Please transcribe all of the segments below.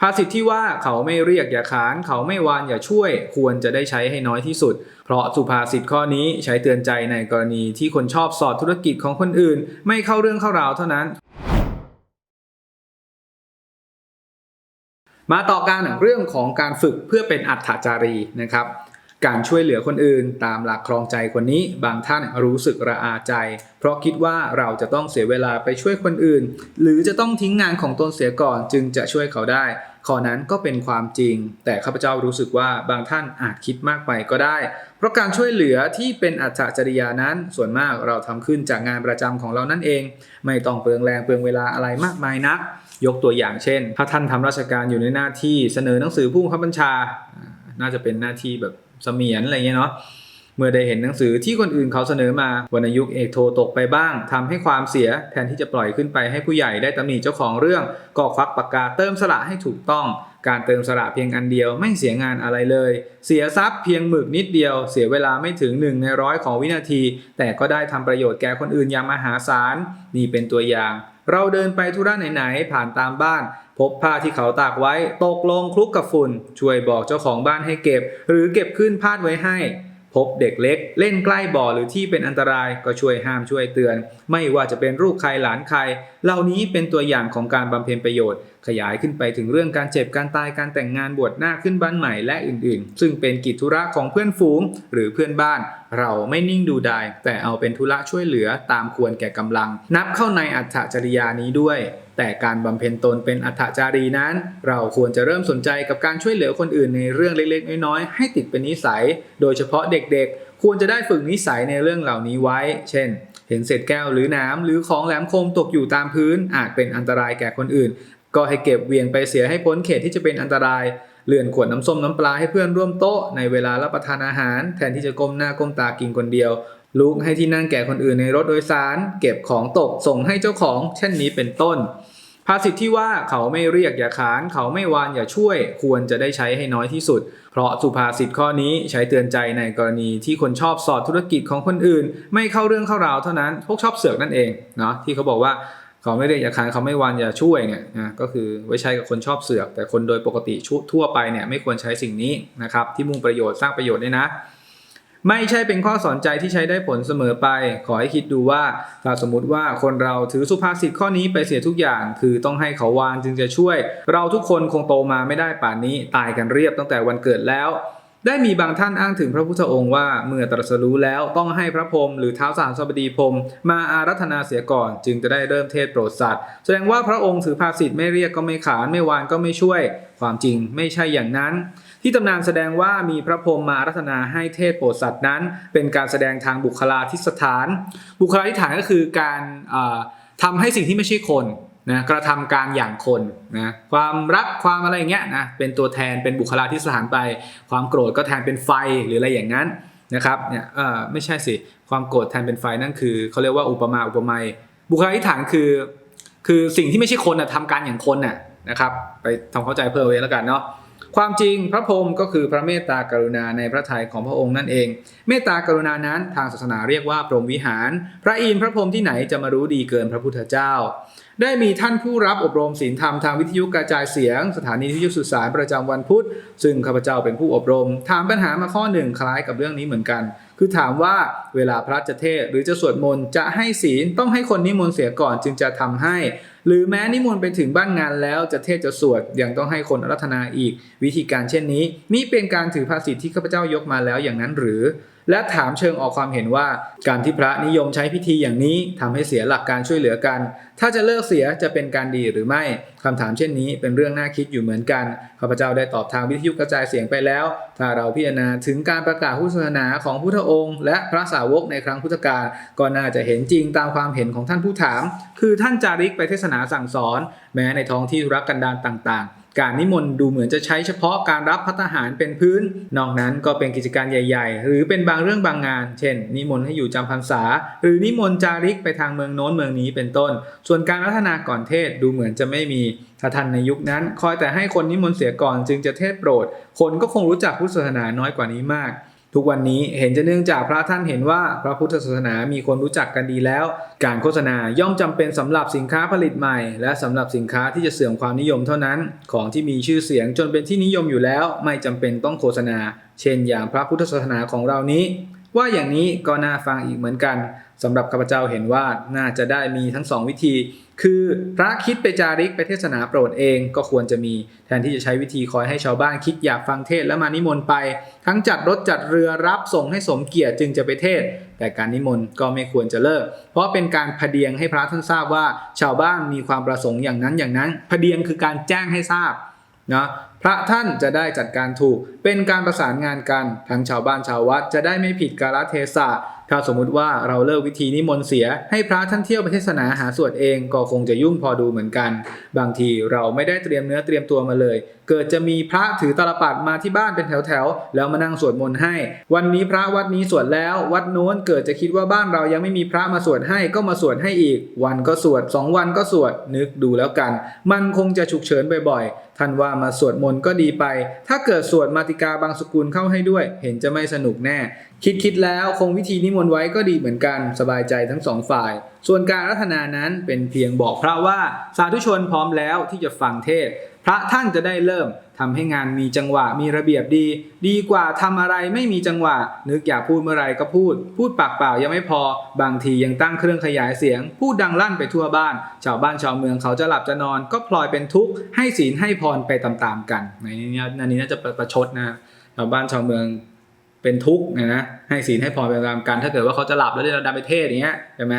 ภาษิตที่ว่าเขาไม่เรียกอย่าขาน เขาไม่วานอย่าช่วย ควรจะได้ใช้ให้น้อยที่สุด เพราะสุภาษิตข้อนี้ใช้เตือนใจในกรณีที่คนชอบสอดธุรกิจของคนอื่น ไม่เข้าเรื่องเข้าราวเท่านั้น มาต่อการเรื่องของการฝึกเพื่อเป็นอัตถจารีนะครับ การช่วยเหลือคนอื่น ตามหลักครองใจคนนี้ บางท่านรู้สึกระอาใจ เพราะคิดว่าเราจะต้องเสียเวลาไปช่วยคนอื่น หรือจะต้องทิ้งงานของตนเสียก่อนจึงจะช่วยเขาได้ ข้อนั้นก็เป็นความจริง แต่ข้าพเจ้ารู้สึกว่าบางท่านอาจคิดมากไปก็ได้ เพราะการช่วยเหลือที่เป็นอัตถจริยานั้น ส่วนมากเราทำขึ้นจากงานประจำของเรานั่นเอง ไม่ต้องเปลืองแรงเปลืองเวลาอะไรมากมายนัก ยกตัวอย่างเช่น ถ้าท่านทำราชการอยู่ในหน้าที่เสนอหนังสือผู้บังคับบัญชา น่าจะเป็นหน้าที่แบบ เสมียนอะไรเงี้ยเนาะเมื่อได้เห็นหนังสือที่คนอื่นเขาเสนอมาวรรณยุกต์เอกโทตกไปบ้างทำให้ความเสียแทนที่จะปล่อยขึ้นไปให้ผู้ใหญ่ได้ตำหนิเจ้าของเรื่องก็ควักปากกาเติมสระให้ถูกต้อง การเติมสระเพียงอันเดียวไม่เสียงานอะไรเลย เสียทรัพย์เพียงหมึกนิดเดียว เสียเวลาไม่ถึงหนึ่งในร้อยของวินาที แต่ก็ได้ทำประโยชน์แก่คนอื่นอย่างมหาศาลนี่เป็นตัวอย่าง เราเดินไปธุระไหนๆผ่านตามบ้าน พบผ้าที่เขาตากไว้ ตกลงคลุกกับฝุ่น ช่วยบอกเจ้าของบ้านให้เก็บ หรือเก็บขึ้นพาดไว้ให้ พบเด็กเล็ก เล่นใกล้บ่อหรือที่เป็นอันตรายก็ช่วยห้ามช่วยเตือน ไม่ว่าจะเป็นลูกใครหลานใคร เหล่านี้เป็นตัวอย่างของการบำเพ็ญประโยชน์ ขยายขึ้นไปถึงเรื่องการเจ็บการตายการแต่งงานบวชหน้าขึ้นบ้านใหม่และอื่นๆ ซึ่งเป็นกิจธุระของเพื่อนฝูง หรือเพื่อนบ้าน เราไม่นิ่งดูดายแต่เอาเป็นธุระช่วยเหลือตามควรแก่กำลัง นับเข้าในอัตถจริยานี้ด้วย แต่การบำเพ็ญตนเป็นอัตจารีนั้น เราควรจะเริ่มสนใจกับการช่วยเหลือคนอื่นในเรื่องเล็กๆ น้อยๆให้ติดเป็นนิสัย โดยเฉพาะเด็กๆ ควรจะได้ฝึกนิสัยในเรื่องเหล่านี้ไว้ เช่นเห็นเศษแก้วหรือน้ำหรือของแหลมคมตกอยู่ตามพื้นอาจเป็นอันตรายแก่คนอื่น ก็ให้เก็บเวียงไปเสียให้พ้นเขตที่จะเป็นอันตรายเลื่อนขวดน้ำส้มน้ำปลาให้เพื่อนร่วมโต๊ะในเวลารับประทานอาหาร แทนที่จะก้มหน้าก้มตากินคนเดียวลุกให้ที่นั่งแก่คนอื่นในรถโดยสาร เก็บของตกส่งให้เจ้าของ เช่นนี้เป็นต้น ภาษิตที่ว่าเขาไม่เรียกอย่าขาน เขาไม่วานอย่าช่วย ควรจะได้ใช้ให้น้อยที่สุด เพราะสุภาษิตข้อนี้ใช้เตือนใจในกรณีที่คนชอบสอดธุรกิจของคนอื่น ไม่เข้าเรื่องเข้าราวเท่านั้นพวกชอบเสือกนั่นเองเนาะที่เขาบอกว่า เขาไม่เรียกอย่าขานเขาไม่วานอย่าช่วยเนี่ยนะก็คือไว้ใช้กับคนชอบเสือก แต่คนโดยปกติชุทั่วไปเนี่ยไม่ควรใช้สิ่งนี้นะครับที่มุ่งประโยชน์สร้างประโยชน์เนี่ยนะ ไม่ใช่เป็นข้อสอนใจที่ใช้ได้ผลเสมอไป ขอให้คิดดูว่าถ้าสมมติว่าคนเราถือสุภาษิตข้อนี้ไปเสียทุกอย่าง คือต้องให้เขาวานจึงจะช่วย เราทุกคนคงโตมาไม่ได้ป่านนี้ตายกันเรียบตั้งแต่วันเกิดแล้ว ได้มีบางท่านอ้างถึงพระพุทธองค์ว่าเมื่อตรัสรู้แล้วต้องให้พระพรหมหรือเท้าวสามสบดีพรมมาอารัธนาเสียก่อน จึงจะได้เริ่มเทศโปรดสัตว์ แสดงว่าพระองค์ถือภาษิตไม่เรียกก็ไม่ขานไม่วานก็ไม่ช่วย ความจริงไม่ใช่อย่างนั้น ที่ตำนานแสดงว่ามีพระพรหมมาอารัธนาให้เทศโปรดสัตว์นั้น เป็นการแสดงทางบุคลาธิสถาน บุคลาธิฐานก็คือการเอ่อทำให้สิ่งที่ไม่ใช่คน นะกระทำการอย่างคนนะความรักความอะไรอย่างเงี้ยนะเป็นตัวแทนเป็นบุคลาธิสถานไป ความโกรธก็แทนเป็นไฟหรืออะไรอย่างนั้นนะครับเนี่ยเออไม่ใช่สิความโกรธแทนเป็นไฟนั่นคือเขาเรียกว่าอุปมาอุปไมยบุคลาธิฐานคือ คือสิ่งที่ไม่ใช่คนนะทำการอย่างคนน่ะนะครับไปทำเข้าใจเพิ่มไว้แล้วกันเนาะ ความจริงพระพรหมก็คือพระเมตตากรุณาในพระทัยของพระองค์นั่นเอง เมตตากรุณานั้นทางศาสนาเรียกว่าพรหมวิหาร พระอินทร์พระพรหมที่ไหนจะมารู้ดีเกินพระพุทธเจ้า ได้มีท่านผู้รับอบรมศีลธรรมทางวิทยุกระจายเสียง สถานีวิทยุสื่อสารประจำวันพุธ ซึ่งข้าพเจ้าเป็นผู้อบรม ถามปัญหามาข้อหนึ่งคล้ายกับเรื่องนี้เหมือนกัน คือถามว่าเวลาพระจะเทศหรือจะสวดมนต์จะให้ศีลต้องให้คนนิมนต์เสียก่อนจึงจะทำให้ หรือแม้นิมนต์ไปถึงบ้านงานแล้วจะเทศจะสวดยังต้องให้คนรัตนาอีก วิธีการเช่นนี้นี่เป็นการถือภาษีที่ข้าพเจ้ายกมาแล้วอย่างนั้นหรือ และถามเชิงออกความเห็นว่า การที่พระนิยมใช้พิธีอย่างนี้ทำให้เสียหลักการช่วยเหลือกัน ถ้าจะเลิกเสียจะเป็นการดีหรือไม่คำถามเช่นนี้เป็นเรื่องน่าคิดอยู่เหมือนกันข้าพเจ้าได้ตอบทางวิทยุกระจายเสียงไปแล้ว ถ้าเราพิจารณาถึงการประกาศพุทธศาสนาของพุทธองค์ และพระสาวกในครั้งพุทธกาลก็น่าจะเห็นจริงตามความเห็นของท่านผู้ถาม คือท่านจาริกไปเทศนาสั่งสอน แม้ในท้องที่ธุรักกันดารต่างๆ การนิมนต์ดูเหมือนจะใช้เฉพาะการรับพัฒหารเป็นพื้น นอกนั้นก็เป็นกิจการใหญ่ ๆ หรือเป็นบางเรื่องบางงาน เช่น นิมนต์ให้อยู่จำพรรษา หรือนิมนต์จาริกไปทางเมืองโน้นเมืองนี้เป็นต้น ส่วนการรัตนาก่อนเทศดูเหมือนจะไม่มีถ้าท่านในยุคนั้น คอยแต่ให้คนนิมนต์เสียก่อนจึงจะเทศโปรด คนก็คงรู้จักพุทธศาสนาน้อยกว่านี้มาก ทุกวันนี้เห็นจะเนื่องจากพระท่านเห็นว่าพระพุทธศาสนามีคนรู้จักกันดีแล้ว การโฆษณาย่อมจำเป็นสำหรับสินค้าผลิตใหม่ และสำหรับสินค้าที่จะเสื่อมความนิยมเท่านั้น ของที่มีชื่อเสียงจนเป็นที่นิยมอยู่แล้ว ไม่จำเป็นต้องโฆษณา เช่นอย่างพระพุทธศาสนาของเรานี้ ว่าอย่างนี้ก็น่าฟังอีกเหมือนกันสำหรับข้าพเจ้าเห็นว่าน่าจะได้มีทั้งสองวิธี คือพระคิดไปจาริกไปเทศนาโปรดเองก็ควรจะมีแทนที่จะใช้วิธีคอยให้ชาวบ้านคิดอยากฟังเทศแล้วมานิมนต์ไป ทั้งจัดรถจัดเรือรับส่งให้สมเกียรติจึงจะไปเทศ แต่การนิมนต์ก็ไม่ควรจะเลิก เพราะเป็นการพเดียงให้พระท่านทราบว่า ชาวบ้านมีความประสงค์อย่างนั้นอย่างนั้นพเดียงคือการแจ้งให้ทราบ นะพระท่านจะได้จัดการถูกเป็นการประสานงานกัน ทั้งชาวบ้านชาววัดจะได้ไม่ผิดกาลเทศะ ถ้าสมมุติว่าเราเลิกวิธีนิมนต์เสียให้พระท่านเที่ยวไปเทศนาหาสวดเองก็คงจะยุ่งพอดูเหมือนกัน บางทีเราไม่ได้เตรียมเนื้อเตรียมตัวมาเลย เกิดจะมีพระถือตาลปัดมาที่บ้านเป็นแถวๆแล้วมานั่งสวดมนต์ให้ วันนี้พระวัดนี้สวดแล้ว วัดโน้นเกิดจะคิดว่าบ้านเรายังไม่มีพระมาสวดให้ก็มาสวดให้อีก วันก็สวดสองวันก็สวดนึกดูแล้วกัน มันคงจะฉุกเฉินบ่อยๆท่านว่ามาสวดมนต์ก็ดีไป ถ้าเกิดสวดมาติกาบางสกุลเข้าให้ด้วย เห็นจะไม่สนุกแน่ คิดคิดแล้วคงวิธีนิมนต์ไว้ก็ดีเหมือนกันสบายใจทั้งสองฝ่าย ส่วนการรัตนานั้นเป็นเพียงบอกพระว่าสาธุชนพร้อมแล้วที่จะฟังเทศ พระท่านจะได้เริ่มทำให้งานมีจังหวะมีระเบียบดี ดีกว่าทำอะไรไม่มีจังหวะ นึกอยากพูดเมื่อไหรก็พูด พูดปากเปล่ายังไม่พอ บางทียังตั้งเครื่องขยายเสียง พูดดังลั่นไปทั่วบ้าน ชาวบ้านชาวเมืองเขาจะหลับจะนอน ก็พลอยเป็นทุกข์ให้ศีลให้พรไปตามๆกันในนี้อันนี้น่าจะประชดนะชาวบ้านชาวเมือง เป็นทุกข์นะนะให้ศีลให้พรไปตามกัน ถ้าเกิดว่าเขาจะหลับแล้วเราดันไปเทศอย่างเงี้ยใช่ไหม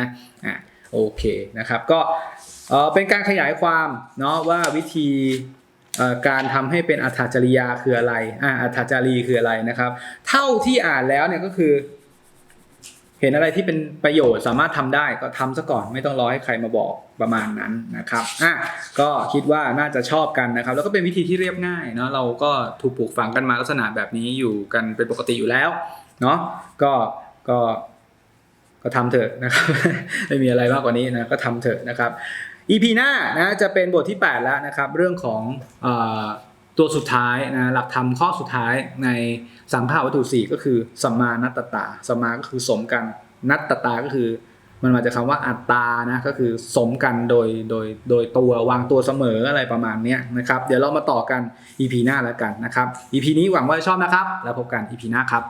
อะโอเคนะครับก็เออเป็นการขยายความเนาะว่าวิธีการทำให้เป็นอัตจริยาคืออะไรอ่าอัตจารีคืออะไรนะครับ เท่าที่อ่านแล้วเนี่ยก็คือ เห็นอะไรที่เป็นประโยชน์สามารถทำได้ก็ทำซะก่อนไม่ต้องรอให้ใครมาบอกประมาณนั้นนะครับอะก็คิดว่าน่าจะชอบกันนะครับ แล้วก็เป็นวิธีที่เรียบง่ายเนาะเราก็ถูกปลูกฝังกันมาลักษณะแบบนี้อยู่กันเป็นปกติอยู่แล้วเนาะก็ก็ก็ทำเถอะนะครับ ไม่มีอะไรมากกว่านี้นะก็ทำเถอะนะครับ EP หน้านะจะเป็นบทที่ 8 แล้วนะครับ เรื่องของเออ ตัวสุดท้ายนะหลักธรรมข้อสุดท้ายในสัมภาวัตถุสี่ก็คือสัมมานัตตาสัมมาก็คือสมกันนัตตาก็คือ มันมาจากคำว่าอัตตานะก็คือสมกันโดยโดยโดยตัววางตัวเสมออะไรประมาณนี้นะครับ เดี๋ยวเรามาต่อกัน EP หน้าแล้วกันนะครับ EP นี้หวังว่าจะชอบนะครับ แล้วพบกัน EP หน้าครับ